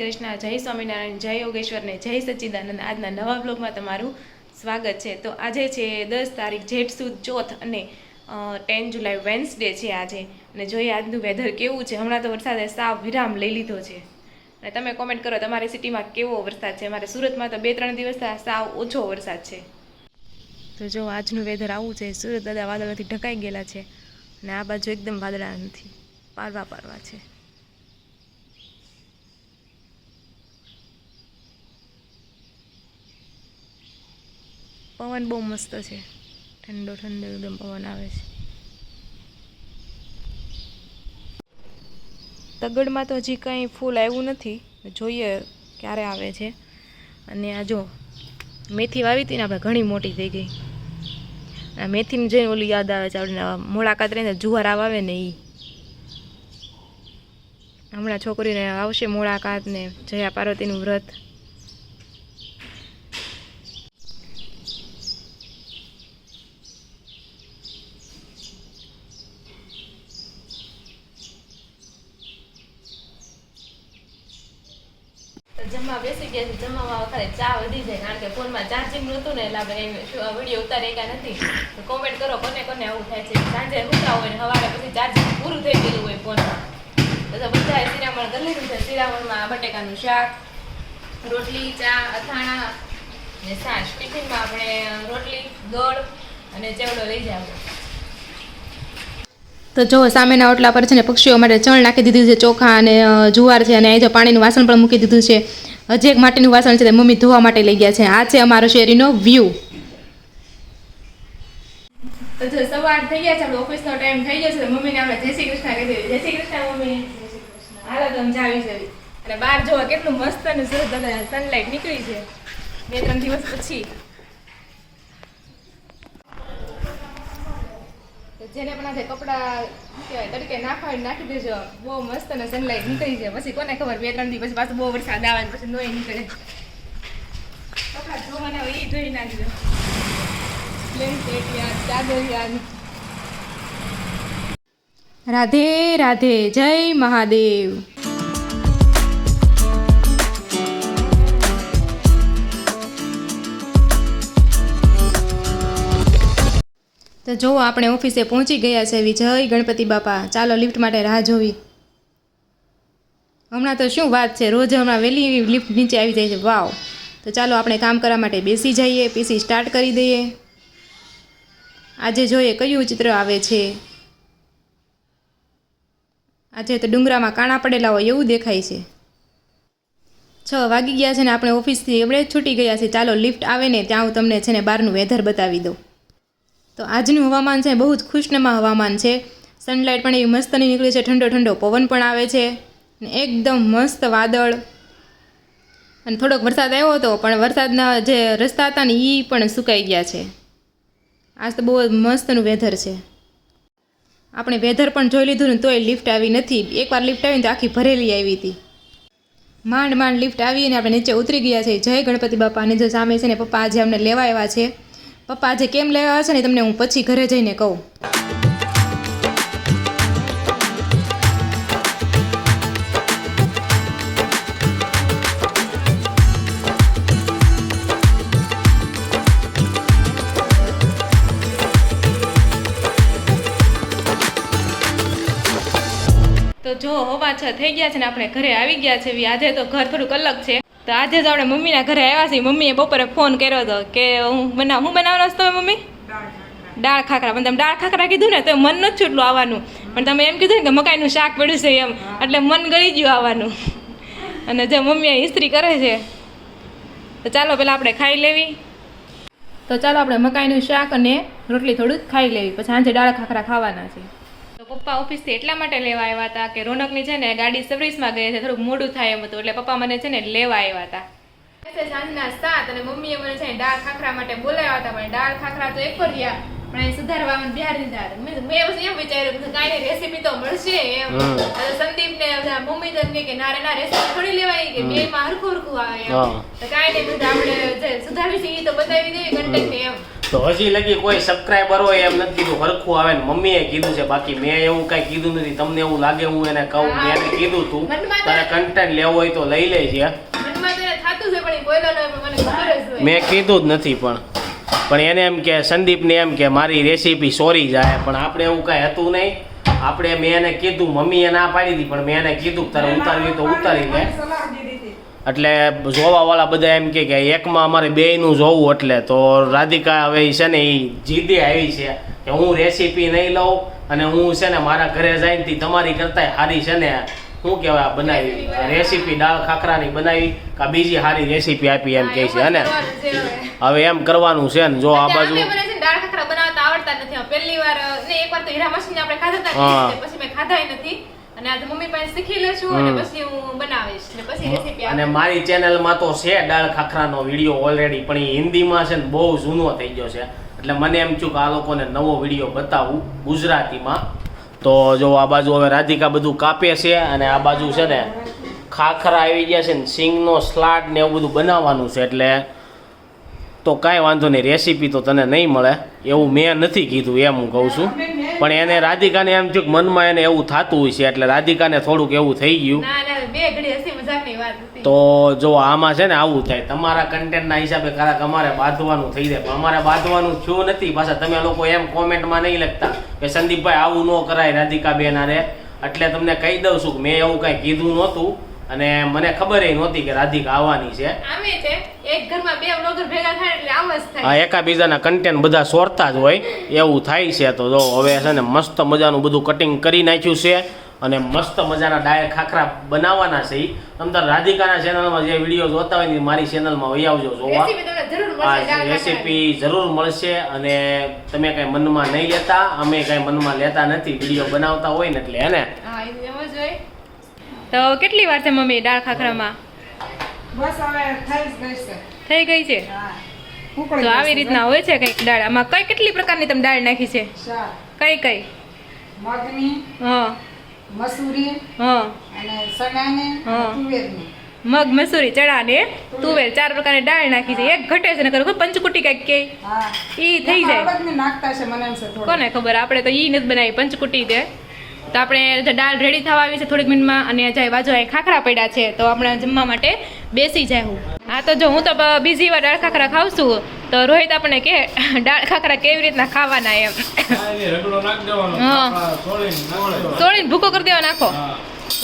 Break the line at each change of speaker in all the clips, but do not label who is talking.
શ્રી કૃષ્ણ જય સ્વામિનારાયણ, જય યોગેશ્વર ને જય સચ્ચિદાનંદ. આજના નવા બ્લોગમાં તમારું સ્વાગત છે. તો આજે છે દસ તારીખ જેઠ સુદ ચોથ અને ટેન જુલાઈ વેન્સડે છે આજે. અને જોઈએ આજનું વેધર કેવું છે. હમણાં તો વરસાદે સાવ વિરામ લઈ લીધો છે. અને તમે કોમેન્ટ કરો, તમારી સિટીમાં કેવો વરસાદ છે? અમારે સુરતમાં તો બે ત્રણ દિવસ સાવ ઓછો વરસાદ છે. તો જો આજનું વેધર આવું છે, સુરત દાદા વાદળોથી ઢકાઈ ગયેલા છે. અને આ બાજુ એકદમ વાદળા નથી. પારવા પારવા છે. પવન બહુ મસ્ત છે. ઠંડો ઠંડો એકદમ પવન આવે છે. તગડમાં તો હજી કંઈ ફૂલ આવ્યું નથી. જોઈએ ક્યારે આવે છે. અને આ જો, મેથી વાવી હતી ને આપણે ઘણી મોટી થઈ ગઈ. આ મેથીને જઈને ઓલું યાદ આવે છે, આપણે મોળાકાત રહીને જુવાર આવે ને એ હમણાં છોકરીને આવશે મુળાકાત ને જયા પાર્વતીનું વ્રત તો જમવા બેસી ગયા છે જમવામાં વખતે ચા વધી જાય કારણ કે ચાર્જિંગ ને એટલે આપણે વીડિયો ઉતારી ગયા નથી. કોમેન્ટ કરો, કોને કોને આવું થાય છે. સાંજે ઉતા હોય ને સવારે પછી ચાર્જિંગ પૂરું થઈ ગયેલું હોય ફોનમાં બધા બધા શિરામણ કરી લીધું છે. શિરામણમાં બટેકાનું શાક, રોટલી, ચા, અથાણા ને છાશ ટિફિનમાં આપણે રોટલી ગોળ અને ચેવડો લઈ જાવ તો જો સામેના ઓટલા પર છે ને પક્ષીઓ માટે ચણ નાખી દીધું છે, ચોખા અને જુવાર છે અને અહીં જો પાણીનું વાસણ પણ મૂકી દીધું છે. હજી એક માટીનું વાસણ છે તે મમ્મી ધોવા માટે લઈ ગયા છે. આ છે અમારો શેરીનો વ્યૂ તો સવાર થઈ ગયા છે, આપણે ઓફિસનો ટાઈમ થઈ ગયો છે મમ્મીને આપણે જય શ્રી કૃષ્ણ કહી દઈએ. જય શ્રી કૃષ્ણ, મમ્મી. હાલો તો જાવી જવી અને બહાર જોવા કેટલું મસ્ત અને સરસ સનલાઇટ નીકળી છે. બે, ત્રણ દિવસ પછી. જેને પણ આજે કપડા કહેવાય તડકે નાખવા નાખી દેજો. બહુ મસ્ત અને સનલાઇટ નીકળી જાય. પછી કોને ખબર, બે ત્રણ દિવસ પાછું બહુ વરસાદ આવે ને પછી નોય નીકળે. કપડા ધોવાના હોય એ ધોઈ નાખજો. બ્લેન્કેટ યાદ ચાદર યાદ રાધે રાધે, જય મહાદેવ. તો જો આપણે ઓફિસે પહોંચી ગયા છે વિજય ગણપતિ બાપા. ચાલો લિફ્ટ માટે રાહ જોવી. હમણાં તો શું વાત છે? રોજ હમણાં વહેલી લિફ્ટ નીચે આવી જાય છે. વાવ. તો ચાલો, આપણે કામ કરવા માટે બેસી જઈએ પીસી સ્ટાર્ટ કરી દઈએ. આજે જોઈએ કયું ચિત્ર આવે છે. આજે તો ડુંગરામાં કાણા પડેલા હોય એવું દેખાય છે. છ વાગી ગયા છે ને આપણે ઓફિસથી એવડે છૂટી ગયા છે ચાલો લિફ્ટ આવે ને ત્યાં હું તમને છે ને બહારનું વેધર બતાવી દઉં. તો આજનું હવામાન છે, બહુ જ ખુશનમા હવામાન છે. સનલાઇટ પણ એવી મસ્તની નીકળી છે, ઠંડો ઠંડો પવન પણ આવે છે. ને એકદમ મસ્ત વાદળ. અને થોડોક વરસાદ આવ્યો હતો, પણ વરસાદના જે રસ્તા હતા ને એ પણ સુકાઈ ગયા છે. આજ તો બહુ જ મસ્તનું વેધર છે. આપણે વેધર પણ જોઈ લીધું ને તોય લિફ્ટ આવી નથી. એકવાર લિફ્ટ આવી ને તો આખી ભરેલી આવી હતી. માંડ માંડ લિફ્ટ આવી અને આપણે નીચે ઉતરી ગયા છે. જય ગણપતિ બાપા અને જો સામે છે ને પપ્પા આજે અમને લેવા આવ્યા છે. પપ્પા આજે કેમ લેવા છે ને તમને હું પછી ઘરે જઈને કહું. તો જો હોવા છ થઈ ગયા છે ને આપણે ઘરે આવી ગયા છે આજે તો ઘર થોડુંક અલગ છે. તો આજે જ આપણે મમ્મીના ઘરે આવ્યા છીએ. મમ્મીએ બપોરે ફોન કર્યો હતો કે હું બનાવ હું બનાવવાનો છો તમે મમ્મી? દાળ ખાખરા. પણ તમે દાળ ખાખરા કીધું ને તો મન નથી છૂટલું આવવાનું. પણ તમે એમ કીધું ને કે મકાઈનું શાક પડ્યું છે એમ. એટલે મન ગળી ગયું આવવાનું. અને જે મમ્મી ઇસ્ત્રી કરે છે, તો ચાલો પહેલાં આપણે ખાઈ લેવી. તો ચાલો આપણે મકાઈનું શાક અને રોટલી થોડુંક ખાઈ લેવી. પછી સાંજે દાળ ખાખરા ખાવાના છે. પપ્પા ઓફિસથી એટલા માટે લેવા આવ્યા હતા કે રોનકની છે ને ગાડી સર્વિસમાં ગઈ છે થોડુંક મોડું થાય એમ હતું એટલે પપ્પા મને છે ને લેવા આવ્યા હતા. સાંજના સાત અને મમ્મીએ મને છે ને દાળ ખાખરા માટે બોલાવ્યા હતા પણ દાળ ખાખરા તો એક રહ્યા પણ એ સુધારવામાં બિહાર દીધા મેં એમ વિચાર્યું કે કાંઈ રેસીપી તો મળશે એમ. સંદીપ ને મમ્મી તો કે ના રે ના રેસીપી થોડી લેવાય કે બે માં હરખું હરખું આવે એમ. તો કાંઈ નહીં આપણે જે સુધારવી છે એ તો બતાવી દઈએ કન્ટેન્ટ એમ.
તો હજી લગી કોઈ સબસ્ક્રાઈબર હોય એમ નથી કીધું હરખું આવે ને મમ્મીએ કીધું છે બાકી મેં એવું કાંઈ કીધું નથી તમને એવું લાગે હું એને કહું મેં એને કીધું તું તારે કન્ટેન્ટ લેવો હોય તો લઈ
થાતું છે.
મેં કીધું જ નથી પણ પણ એને એમ કે સંદીપને એમ કે મારી રેસીપી સોરી જાય પણ આપણે એવું કાંઈ હતું નહીં. આપણે મેં એને કીધું મમ્મીએ ના પાડી હતી પણ મેં એને કીધું કે તારે ઉતારવી તો ઉતારી લે. એટલે જોવાવાળા બધા એમ કે કે એકમાં અમારે બેયનું જોવું એટલે તો રાધિકા હવે છે ને એ જીદે આવી છે કે હું રેસીપી નહીં લઉં અને હું છે ને મારા ઘરે જઈને તી તમારી કરતાંય સારી છે ને શું કહેવાય બનાવી રેસીપી દાળ ખાખરાની બનાવી કે બીજી સારી રેસીપી આપી એમ કહે છે અને
હવે.
એમ કરવાનું છે ને જો આ બાજુ હા.
અને આજે મમ્મી પાસે શીખી લેશું અને પછી હું બનાવીશ. ને પછી રેસીપી
અને મારી ચેનલમાં તો છે દાળ ખાખરાનો વીડિયો ઓલરેડી પણ એ હિન્દીમાં છે ને બહુ જૂનો થઈ ગયો છે. એટલે મને એમ થયું કે આ લોકોને નવો વીડિયો બતાવું ગુજરાતીમાં. તો જો આ બાજુ હવે રાધિકા બધું કાપે છે અને આ બાજુ છે ને ખાખરા આવી ગયા છે ને સિંગનો સ્લાડ ને એવું બધું બનાવવાનું છે એટલે તો કાંઈ વાંધો નહીં રેસીપી તો તને નહીં મળે. એવું મેં નથી કીધું એમ હું કહું છું. પણ એને રાધિકાને એમ થયું કે મનમાં એને એવું થતું હોય છે એટલે રાધિકાને થોડુંક એવું થઈ ગયું. તો જો આમાં છે ને આવું થાય. તમારા કન્ટેન્ટના હિસાબે કારક અમારે બાંધવાનું થઈ જાય. પણ અમારે બાંધવાનું થયું નથી. પાછા તમે લોકો એમ કોમેન્ટમાં નહીં લખતા કે સંદીપભાઈ આવું ન કરાય રાધિકા બેન હારે. એટલે તમને કહી દઉં છું કે મેં એવું કાંઈ કીધું નહોતું. અને મને ખબર નહોતી કે રાધિકા આવવાની છે.
આમે છે? એક ઘરમાં બે વ્લોગર ભેગા થાય એટલે આમ જ
આ
થાય
એકાબીજાના કન્ટેન્ટ બધા સોરતા જ હોય. એવું થાય છે તો જો હવે છે ને મસ્ત મજાનું બધું કટિંગ કરી નાખ્યું છે અને મસ્ત મજાના ડાય ખાખરા બનાવવાના છે. તમ તાર રાધિકાના ચેનલમાં જે વીડિયો જોતા હોય ને મારી ચેનલમાં વહી આવજો જોવા.
રેસીપી જરૂર મળશે
આ રેસીપી જરૂર મળશે અને તમે કઈ મનમાં નહીં લેતા અમે કઈ મનમાં લેતા નથી વીડિયો બનાવતા હોય ને એટલે
હા એ હોય તો કેટલી વાર છે મમ્મી દાળ ખાખરામાં?
બસ હવે થઈ ગઈ છે.
થઈ ગઈ છે? તો આવી રીતના હોય છે કંઈક દાળ? આમાં કઈ કેટલી પ્રકારની તમે દાળ નાખી છે? કઈ કઈ?
મગની
હા.
મસૂરી
હા.
અને ચણાની
હા.
તુવેરની.
મગ મસૂરી ચણા ને તુવેર ચાર પ્રકારની દાળ નાખી છે. એક ઘટે છે નકર પંચકુટી કંઈક કે. ઈ થઈ જાય.
છે છે
કોને ખબર? આપણે તો ઈ નથી બનાવી પંચકુટી તે. તો આપણે દાળ રેડી થવા આવી છે થોડીક મિનિટમાં અને જાય બાજુ અહીં ખાખરા પડ્યા છે તો આપણે જમવા માટે બેસી જાય હું. હા તો જો હું તો બીજી વાર દાળ ખાખરા ખાઉં છું તો રોહિત આપણે કે દાળ ખાખરા કેવી રીતના ખાવાના એમ. તોડીને ભૂકો કરી દેવા નાખો.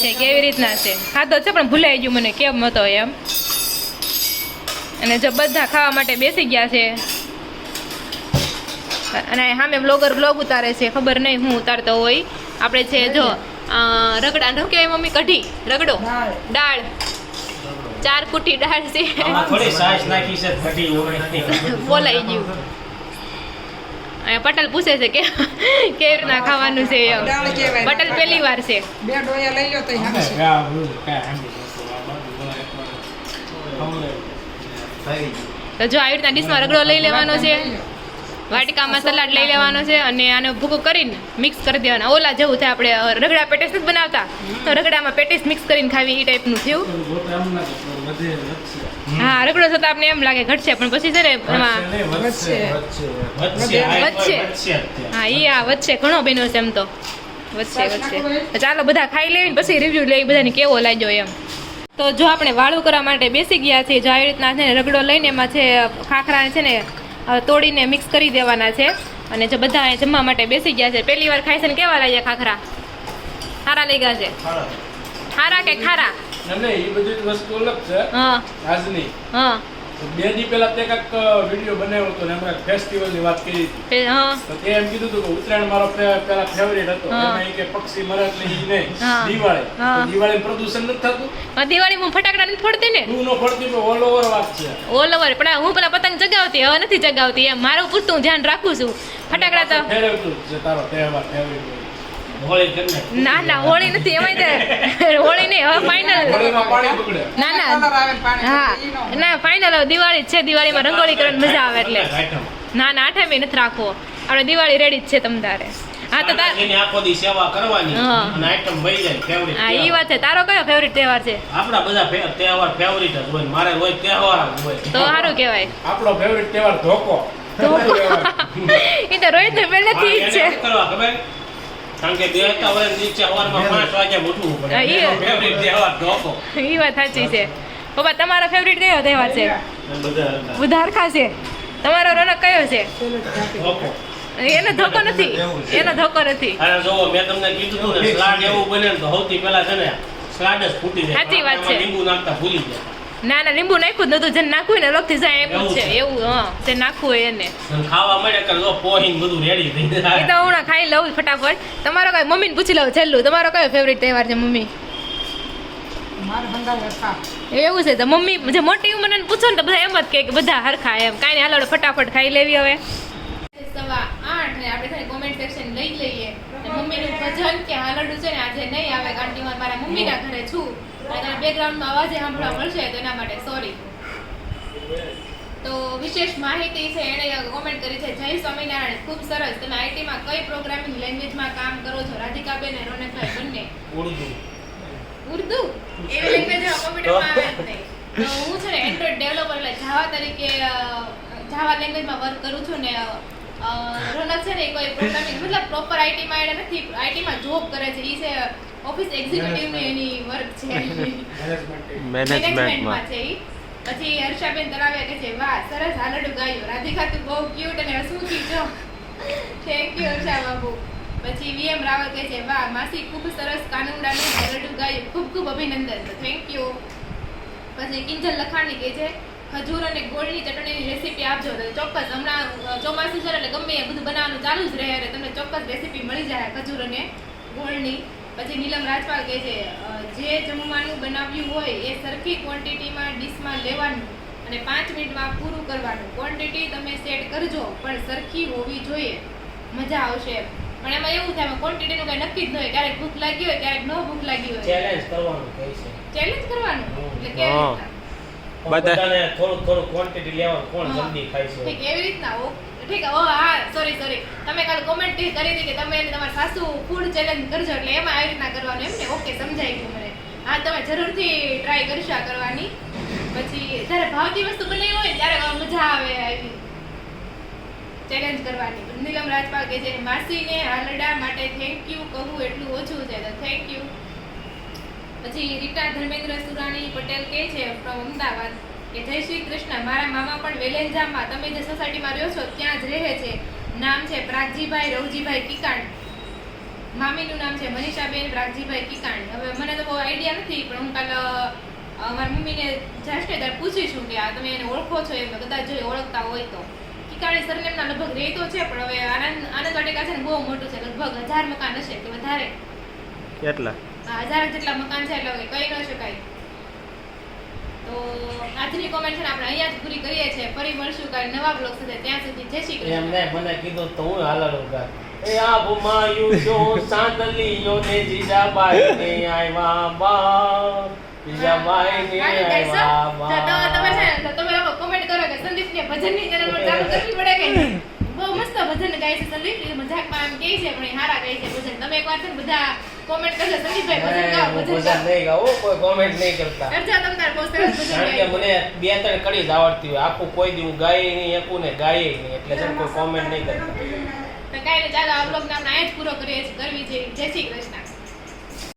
છે કેવી રીતના છે? હા તો છે પણ ભૂલાઈ ગયું મને કેમ હતો એમ. અને જો બધા ખાવા માટે બેસી ગયા છે. અને સામે બ્લોગર બ્લોગ ઉતારે છે ખબર નહીં હું ઉતારતો હોય. આપણે છે જો રગડા શું કહેવાય મમ્મી કઢી રગડો
દાળ.
ચાર કુટી દાળ છે.
આમાં થોડી સાસ નાખી છે ઘટી હોય
બોલાઈ ગયું. અહીંયા પટેલ પૂછે છે કે કેવી રીતના ખાવાનું છે
પટલ
પટેલ પહેલી વાર છે.
બે ડોયા લઈ લો તો.
તો જો આવી રીતના ડીશમાં રગડો લઈ લેવાનો છે. વાટિકામાં સલાડ લઈ લેવાનો છે અને આને ભૂકો કરીને મિક્સ કરી દેવાના ઓલા જેવું થાય આપણે રગડા પેટીસ જ બનાવતા તો રગડામાં પેટીસ મિક્સ કરીને ખાવી એ ટાઈપનું થયું. હા રગડો થતા આપણે એમ લાગે ઘટશે પણ પછી છે ને એમાં
વધશે નહીં, વધશે,
વધશે.
વધશે.
વચ્ચે.
હા એ આ વચ્ચે ઘણો બન્યો છે એમ તો વચ્ચે વચ્ચે ચાલો બધા ખાઈ લેવી પછી રિવ્યૂ લઈ બધાને કેવો લાગ્યો એમ તો જો આપણે વાળું કરવા માટે બેસી ગયા છીએ જો આવી રીતના છે ને રગડો લઈને એમાં છે ખાખરા છે ને તોડીને મિક્સ કરી દેવાના છે. અને જો બધા જમવા માટે બેસી ગયા છે પહેલી વાર ખાઈ છે ને કેવા લાગ્યા ખાખરા? ખારા લઈ ગયા છે? ખારા. કે ખારા?
ના, એ બધી વસ્તુ અલગ છે.
હા.
આજની.
હા.
બે દી પહેલા તે કાંઈક વીડિયો બનાવ્યો હતો ને હમણાં ફેસ્ટિવલની વાત કરી હતી. તો તે એમ કીધું હતું કે ઉત્તરાયણ મારો પે- પેલા ફેવરેટ હતો. એમાં કે પક્ષી મરે એટલે ઈ નહીં. દિવાળી. દિવાળી પ્રદૂષણ નથી થતું?
દિવાળી દિવાળીમાં ફટાકડા નથી ફોડતી ને?
તું નો ફોડતી પણ ઓલ ઓવર વાત છે.
ઓલ ઓવર પણ હું પેલા પતંગ ચગાવતી હવે નથી ચગાવતી. એમ મારું પૂરતું ધ્યાન રાખું છું. ફટાકડા તો
તારો તહેવાર ફેવરેટ
ના ના હોળી નથી એમાં તે હોળી નહીં હવે ફાઇનલ ના ના. હા.
ના
ફાઇનલ હવે દિવાળી જ છે દિવાળીમાં રંગોળી કરવાની મજા આવે એટલે.
ના
ના ના આઠમે નથી રાખવો. આપણે દિવાળી રેડી જ છે તમ તારે. હા તો તાર
એની આખો દી સેવા કરવાની
હા.
અને આઈટમ ભઈ જાય ફેવરિટ
હા એ વાત છે. તારો કયો ફેવરિટ તહેવાર છે?
આપડા બધા તહેવાર ફેવરિટ જ હોય મારે હોય તહેવાર જ હોય.
તો સારું કહેવાય.
આપણો ફેવરિટ તહેવાર ધોકો.
એ તો રોહિત ને પહેલેથી જ છે
કરવા ખબર? કારણ કે બે હોય નીચે સવારમાં પાંચ વાગ્યા ઉઠવું પડે
હા, એ.
એનો favorite તહેવાર ઢોકો.
એ વાત સાચી છે. પપ્પા તમારો ફેવરિટ કયો તહેવાર છે? બધા હરખા છે. તમારો રોનક કયો છે? એનો ધોકો નથી. એનો ધોકો નથી.
અરે જો મેં તમને કીધું હતું ને સ્લાડ એવું બને તો સૌથી પહેલા છે ને સ્લાડ જ ફૂટી જાય.
સાચી વાત છે.
લીંબુ નાખતા ભૂલી જાય.
ના ના લીંબુ નાખ્યું જ નતું જેને નાખવું ને અલગથી જાય એવું છે. એવું હા. જે નાખવું હોય એને.
ખાવા મળે કે લો પોહીને બધું રેડી થઈ
એ તો હું ખાઈ લઉં ફટાફટ. તમારો કઈ મમ્મીને પૂછી લઉં છેલ્લું. તમારો કયો ફેવરિટ તહેવાર છે મમ્મી? એવું છે તો મમ્મી જે મોટી ઉંમર પૂછો ને તો બધા એમ જ કહે કે બધા હરખા એમ. કાંઈ નહીં હાલો ફટાફટ ખાઈ લેવી હવે. સવા આઠ ને આપણે કોમેન્ટ સેક્શન લઈ લઈએ. મમ્મીનું ભજન કે હાલડું છે ને આજે નહીં આવે કારણ કે હું મારા મમ્મીના ઘરે છું. અને બેકગ્રાઉન્ડમાં અવાજે સાંભળવા મળશે તો એના માટે સોરી તો વિશેષ માહિતી છે એણે કોમેન્ટ કરી છે જય સ્વામિનારાયણ ખૂબ સરસ. તમે આઈટીમાં કઈ પ્રોગ્રામિંગ લેંગ્વેજમાં કામ કરો છો? રાધિકાબેન અને રોનકભાઈ બંને.
ઉર્દુ.
ઉર્દુ? એવી લેંગ્વેજ કોમ્પ્યુટરમાં આવે જ નહીં. તો હું છે ને એન્ડ્રોઈડ ડેવલપર એટલે જાવા તરીકે જાવા લેંગ્વેજમાં વર્ક કરું છું ને રોનક છે ને કોઈ પ્રોગ્રામિંગ મતલબ પ્રોપર આઈટીમાં એને નથી આઈટીમાં જોબ કરે છે. ઈ છે ઓફિસ એક્ઝિક્યુટિવની એની વર્ક છે. મેનેજમેન્ટમાં છે ઈ. પછી હર્ષાબેન તરાવે કે છે વાહ સરસ હાલડું ગાયું. રાધિકા તું બહુ ક્યુટ અને હસમુખી છો. Thank you Harsha Babu. પછી વીએમ રાવલ કહે છે વાહ માસી ખૂબ સરસ કાનુડાનું હાલડું ગાયું. ખૂબ ખૂબ અભિનંદન. થેન્ક યુ પછી કિંજલ લખાણી કહે છે ખજૂર અને ગોળની ચટણીની રેસીપી આપજો તો ચોક્કસ હમણાં ચોમાસું છે એટલે ગમે એ બધું બનાવવાનું ચાલુ જ રહે એટલે તમને ચોક્કસ રેસીપી મળી જાય ખજૂર અને ગોળની. પછી નીલમ રાજપાલ કહે છે જે જમવાનું બનાવ્યું હોય એ સરખી ક્વોન્ટિટીમાં ડીશમાં લેવાનું અને પાંચ મિનિટમાં પૂરું કરવાનું. ક્વોન્ટિટી તમે સેટ કરજો પણ સરખી હોવી જોઈએ. મજા આવશે. પણ એમાં એવું થાય ક્વોન્ટિટીનું કઈ નક્કી જ ન હોય. ક્યારેક ભૂખ લાગી હોય ક્યારેક ન ભૂખ લાગી હોય.
ચેલેન્જ કરવાનું કહે છે.
ચેલેન્જ કરવાનું? એટલે કેવી
બધાને થોડું થોડું ક્વોન્ટિટી લેવાનું કોણ જલ્દી ખાય છે?
ઠીક એવી રીતના ઓ ઠીક ઓ હા સોરી સોરી તમે કાલ કોમેન્ટ કરી હતી કે તમે અને તમારા સાસુ ફૂડ ચેલેન્જ કરજો એટલે એમાં આવી રીતના કરવાનું એમ ને ઓકે સમજાઈ ગયું મને. હા તમે જરૂરથી ટ્રાય કરશો આ કરવાની. પછી જ્યારે ભાવતી વસ્તુ બનાવી હોય ત્યારે મજા આવે આવી. ચેલેન્જ કરવાની. નીલમ રાજપાલ કે જે માસીને હાલડા માટે થેન્ક યુ કહું એટલું ઓછું છે તો થેન્ક યુ પછી રીટા ધર્મેન્દ્ર સુરાણી પટેલ કે છે ફ્રોમ અમદાવાદ કે, જય શ્રી કૃષ્ણ, મારા મામા પણ વેલેન્જામાં તમે જે સોસાયટીમાં રહ્યો છો, ત્યાં જ રહે છે. નામ છે પ્રાગજીભાઈ રવજીભાઈ કિકાણ. મામીનું નામ છે મનીષાબેન પ્રાગજીભાઈ કિકાણ. હવે મને તો બહુ આઈડિયા નથી, પણ હું કાલ અમારી મારા મમ્મીને જશે ત્યારે પૂછીશું કે, આ તમે એને ઓળખો છો એમ કદાચ જો ઓળખતા હોય તો. કિકાણી સરનેમના લગભગ રહેતો છે, પણ હવે આનંદ આનંદ વાટિકા છે ને બહુ મોટું છે, લગભગ હજાર મકાન હશે કે વધારે.
કેટલા?
હજાર જેટલા મકાન છે એટલે કહી ન શકાય. તો આજની કોમેન્ટ છે આપણે અહીંયા જ પૂરી કરીએ છીએ. ફરી મળશું કાલે નવા બ્લોગ સાથે. ત્યાં સુધી જય શ્રી કૃષ્ણ.
એમને મને કીધું તો હું હાલર ઉગા એ આબમાં જો સાંતલીઓ ને જીજાબાઈ ને આવ્યા બા જીજાબાઈ ને આવ્યા
તો તો તમે છે
બા
ને તો તમે લોકો કોમેન્ટ કરો કે સંદીપ ને ભજનની ચેનલ પર ચાલુ કરવી પડે કે? બહુ મસ્ત ભજન ગાય છે સંદીપ. મજાકમાં એમ કહે છે પણ હારા ગાય છે ભજન. તમે એકવાર છે ને બધા કોમેન્ટ કરજો સંદીપભાઈ ભજન
નહીં કોઈ કોમેન્ટ નહીં કરતા.
કરજો તમ તાર બહુ સરસ ભજન
કારણ કે મને બે ત્રણ કડી જ આવડતી હોય. આખું કોઈ દી હું ગાય નહીં એકું ને ગાય નહીં એટલે કોઈ કોમેન્ટ નહીં કરતા.
તો કાંઈ નહીં ચાલો આ બ્લોગ આપણે અહીંયા જ પૂરો કરીએ છીએ કરવી છે જય શ્રી કૃષ્ણ.